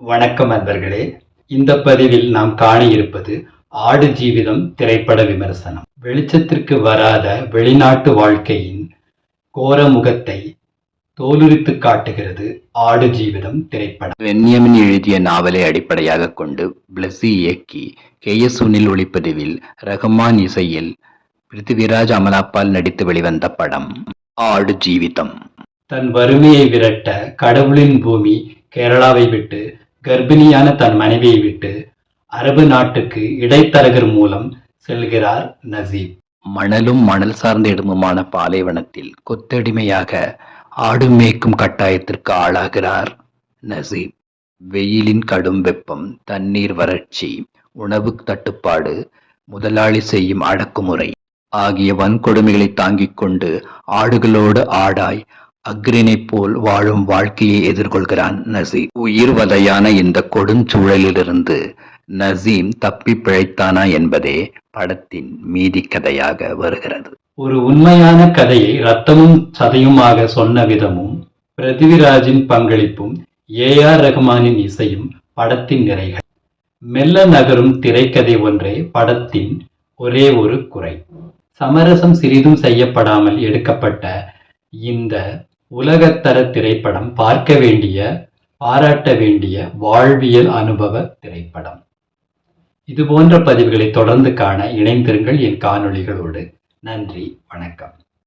வணக்கம் அன்பர்களே இந்த பதிவில் நாம் காண இருப்பது ஆடு ஜீவிதம் திரைப்பட விமர்சனம். வெளிச்சத்திற்கு வராத வெளிநாட்டு வாழ்க்கையின் கோர முகத்தை தோலுரித்து காட்டுகிறது ஆடு ஜீவிதம் திரைப்படம். பென்யமின் எழுதிய நாவலை அடிப்படையாக கொண்டு பிளஸி இயக்கி கே எஸ் சுனில் ஒளிப்பதிவில் ரஹ்மான் இசையில் பிருத்திவிராஜ் அமலாப்பால் நடித்து வெளிவந்த படம் ஆடு ஜீவிதம். தன் வறுமையை விரட்ட கடவுளின் பூமி கேரளாவை விட்டு கர்ப்பிணியான தன் மனைவியை விட்டு அரபு நாட்டுக்கு இடைத்தரகர் மூலம் செல்கிறார் நசீப். மணலும் மணல் சார்ந்த இடமுமான பாலைவனத்தில் கொத்தடிமையாக ஆடு மேய்க்கும் கட்டாயத்திற்கு ஆளாகிறார் நசீப். வெயிலின் கடும் வெப்பம் தண்ணீர் வறட்சி உணவு தட்டுப்பாடு முதலாளி செய்யும் அடக்குமுறை ஆகிய வன்கொடுமைகளை தாங்கிக் கொண்டு ஆடுகளோடு ஆடாய் அக்ரினை போல் வாழும் வாழ்க்கையை எதிர்கொள்கிறான் நசீம் உயிர் வதையான இந்த கொடுஞ்சூழலிலிருந்து நசீம் தப்பி பிழைத்தானா என்பதே படத்தின் மீதி கதையாக வருகிறது. ஒரு உண்மையான கதையை ரத்தமும் சதையுமாக சொன்ன விதமும் பிருத்திவிராஜின் பங்களிப்பும் ஏ ஆர் ரஹ்மானின் இசையும் படத்தின் நிறைகள். மெல்ல நகரும் திரைக்கதை ஒன்றே படத்தின் ஒரே ஒரு குறை. சமரசம் சிறிதும் செய்யப்படாமல் எடுக்கப்பட்ட இந்த உலகத்தர திரைப்படம் பார்க்க வேண்டிய பாராட்ட வேண்டிய வாழ்வியல் அனுபவ திரைப்படம். இது போன்ற பதிவுகளை தொடர்ந்து காண இணைந்திருங்கள் என் காணொளிகளோடு. நன்றி வணக்கம்.